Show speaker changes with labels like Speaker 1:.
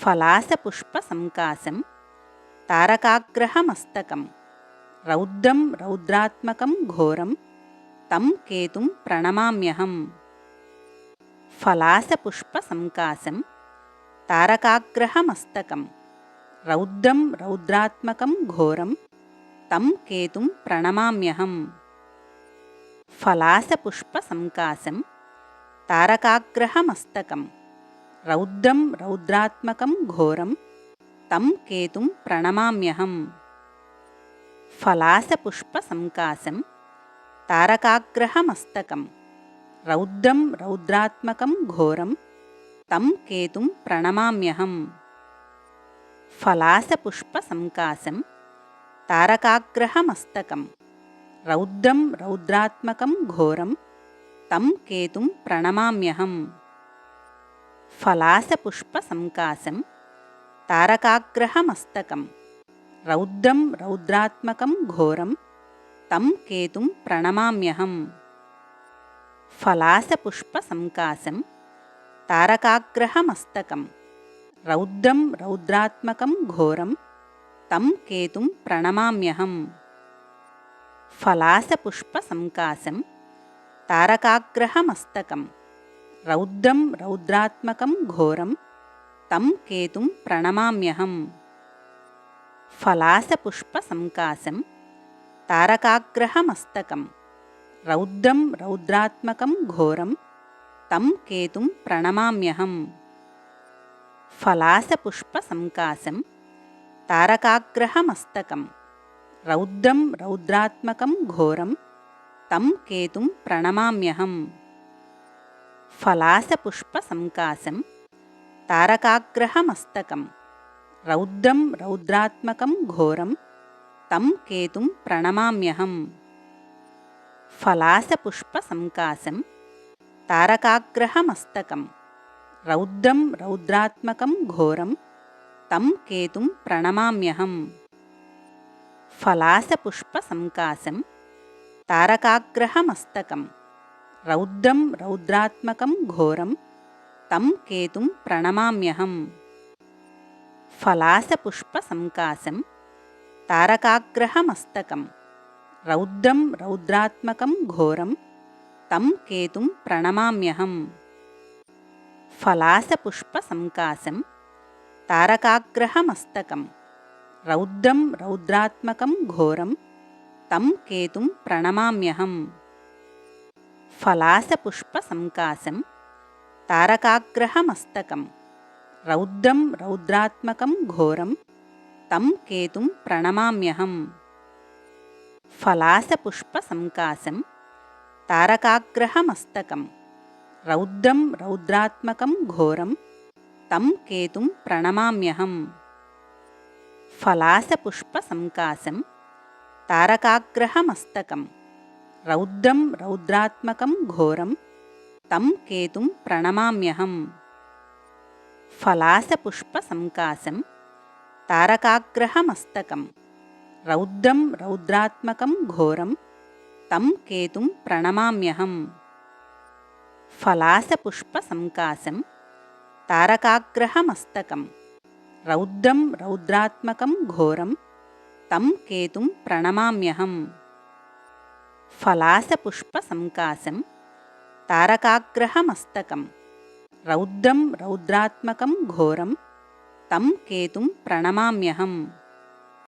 Speaker 1: ఫలాసపుష్పసంకాశం తారకాగ్రహమస్తకం రౌద్రం రౌద్రాత్మకం ఘోరం తం కేతుం ప్రణమామ్యహం ఫలాసపుష్పసంకాశం తారకాగ్రహమస్తకం రౌద్రం రౌద్రాత్మకం ఘోరం తం కేతుం ప్రణమామ్యహం ఫలాసపుష్పసంకాశం తారకాగ్రహమస్తకం रौद्रं रौद्रात्मकं घोरं तं केतुं प्रणमाम्यहम्। फलासपुष्पसङ्कासं तारकाग्रहमस्तकं रौद्रं रौद्रात्मकं घोरं तं केतुं प्रणमाम्यहम्। फलासपुष्पसङ्कासं तारकाग्रहमस्तकं रौद्रं रौद्रात्मकं घोरं तं केतुं प्रणमाम्यहम् ఫలాసపుష్పసంకాశం తారకాగ్రహమస్తకం రౌద్రం రౌద్రాత్మకం ఘోరం తం కేతుం ప్రణమామ్యహం ఫలాసపుష్పసంకాశం తారకాగ్రహమస్తకం రౌద్రం రౌద్రాత్మకం ఘోరం తం కేతుం ప్రణమామ్యహం ఫలాసపుష్పసంకాశం తారకాగ్రహమస్తకం रौद्रं रौद्रात्मकं घोरं तं केतुं प्रणमाम्यहम्। फलासपुष्पसङ्कासं तारकाग्रहमस्तकं रौद्रं रौद्रात्मकं घोरं तं केतुं प्रणमाम्यहम्। फलासपुष्पसङ्कासं तारकाग्रहमस्तकं रौद्रं रौद्रात्मकं घोरं तं केतुं प्रणमाम्यहम् ఫలాసపుష్పసంకాశం తారకాగ్రహమస్తకం రౌద్రం రౌద్రాత్మకం ఘోరం తం కేతుం ప్రణమామ్యహం ఫలాసపుష్పసంకాశం తారకాగ్రహమస్తకం రౌద్రం రౌద్రాత్మకం ఘోరం తం కేతుం ప్రణమామ్యహం ఫలాసపుష్పసంకాశం తారకాగ్రహమస్తకం रौद्रं रौद्रात्मकं घोरं तं केतुं प्रणमाम्यहम्। फलासपुष्पसङ्कासं तारकाग्रहमस्तकं रौद्रं रौद्रात्मकं घोरं तं केतुं प्रणमाम्यहम्। फलासपुष्पसङ्कासं तारकाग्रहमस्तकं रौद्रं रौद्रात्मकं घोरं तं केतुं प्रणमाम्यहम् ఫలాసపుష్పసంకాశం తారకాగ్రహమస్తకం రౌద్రం రౌద్రాత్మకం ఘోరం తం కేతుం ప్రణమామ్యహం. ఫలాసపుష్పసంకాశం తారకాగ్రహమస్తకం రౌద్రం రౌద్రాత్మకం ఘోరం తం కేతుం ప్రణమామ్యహం. ఫలాసపుష్పసంకాశం తారకాగ్రహమస్తకం रौद्रं रौद्रात्मकं घोरं तं केतुं प्रणमाम्यहम्। फलासपुष्पसङ्कासं तारकाग्रहमस्तकं रौद्रं रौद्रात्मकं घोरं तं केतुं प्रणमाम्यहम्। फलासपुष्पसङ्कासं तारकाग्रहमस्तकं रौद्रं रौद्रात्मकं घोरं तं केतुं प्रणमाम्यहम् फलासपुष्पसङ्कासं तारकाग्रहमस्तकं रौद्रं रौद्रात्मकं घोरं तं केतुं प्रणमाम्यहम्